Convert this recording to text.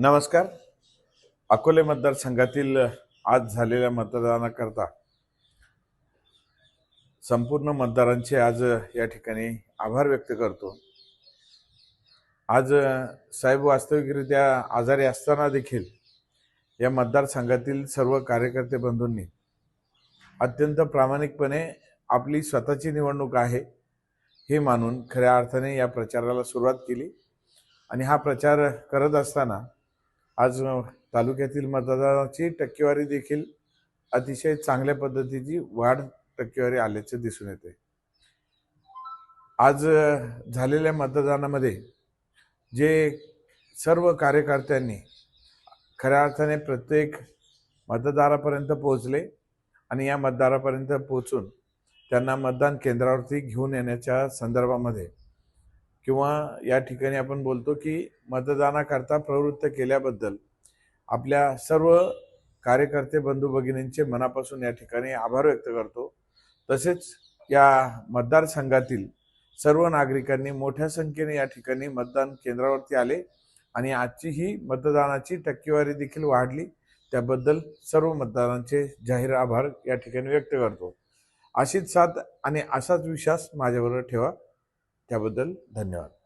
नमस्कार. अकोले मतदारसंघातील आज झालेल्या मतदानाकरता संपूर्ण मतदारांचे आज या ठिकाणी आभार व्यक्त करतो. आज साहेब वास्तविकरित्या आजारी असताना देखील या मतदारसंघातील सर्व कार्यकर्ते बंधूंनी अत्यंत प्रामाणिकपणे आपली स्वतःची निवडणूक आहे हे मानून खऱ्या अर्थाने या प्रचाराला सुरुवात केली. आणि हा प्रचार करत असताना आज तालुक्यातील मतदानाची टक्केवारी देखील अतिशय चांगल्या पद्धतीची वाढ टक्केवारी आल्याचे दिसून येते. आज झालेल्या मतदानामध्ये जे सर्व कार्यकर्त्यांनी खऱ्या अर्थाने प्रत्येक मतदारापर्यंत पोहोचले आणि या मतदारापर्यंत पोहोचून त्यांना मतदान केंद्रावरती घेऊन येण्याच्या संदर्भामध्ये किंवा या ठिकाणी आपण बोलतो की मतदानाकरता प्रवृत्त केल्याबद्दल आपल्या सर्व कार्यकर्ते बंधू भगिनींचे मनापासून या ठिकाणी आभार व्यक्त करतो. तसेच या मतदारसंघातील सर्व नागरिकांनी मोठ्या संख्येने या ठिकाणी मतदान केंद्रावरती आले आणि आजची ही मतदानाची टक्केवारी देखील वाढली. त्याबद्दल सर्व मतदारांचे जाहीर आभार या ठिकाणी व्यक्त करतो. अशीच साथ आणि असाच विश्वास माझ्याबरोबर ठेवा. त्याबद्दल धन्यवाद.